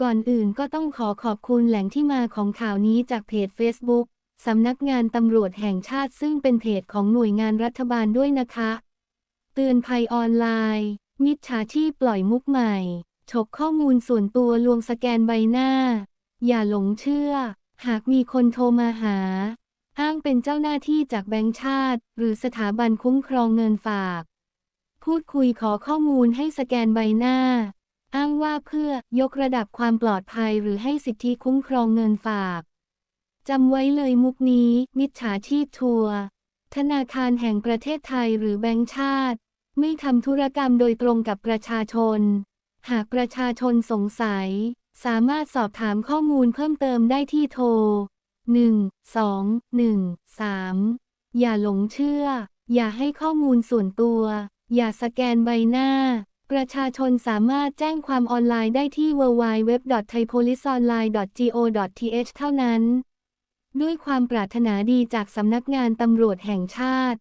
ก่อนอื่นก็ต้องขอขอบคุณแหล่งที่มาของข่าวนี้จากเพจ Facebook สำนักงานตำรวจแห่งชาติซึ่งเป็นเพจของหน่วยงานรัฐบาลด้วยนะคะ เตือนภัยออนไลน์ มิจฉาชีพปล่อยมุกใหม่ฉกข้อมูลส่วนตัวลวงสแกนใบหน้า อย่าหลงเชื่อ หากมีคนโทรมาหา อ้างเป็นเจ้าหน้าที่จากแบงก์ชาติ หรือสถาบันคุ้มครองเงินฝาก พูดคุยขอข้อมูลให้สแกนใบหน้า อ้างว่าเพื่อยกระดับความปลอดภัยหรือให้สิทธิคุ้มครองเงินฝาก จำไว้เลยมุกนี้ มิจฉาชีพทัวร์ธนาคารแห่งประเทศไทยหรือแบงก์ชาติ ไม่ทำธุรกรรมโดยตรงกับประชาชน หากประชาชนสงสัย สามารถสอบถามข้อมูลเพิ่มเติมได้ที่โทร 1 2 1 3 อย่าหลงเชื่อ อย่าให้ข้อมูลส่วนตัว อย่าสแกนใบหน้า ประชาชนสามารถแจ้งความออนไลน์ได้ที่ www.thaipoliceonline.go.th เท่านั้น ด้วยความปรารถนาดีจากสำนักงานตำรวจแห่งชาติ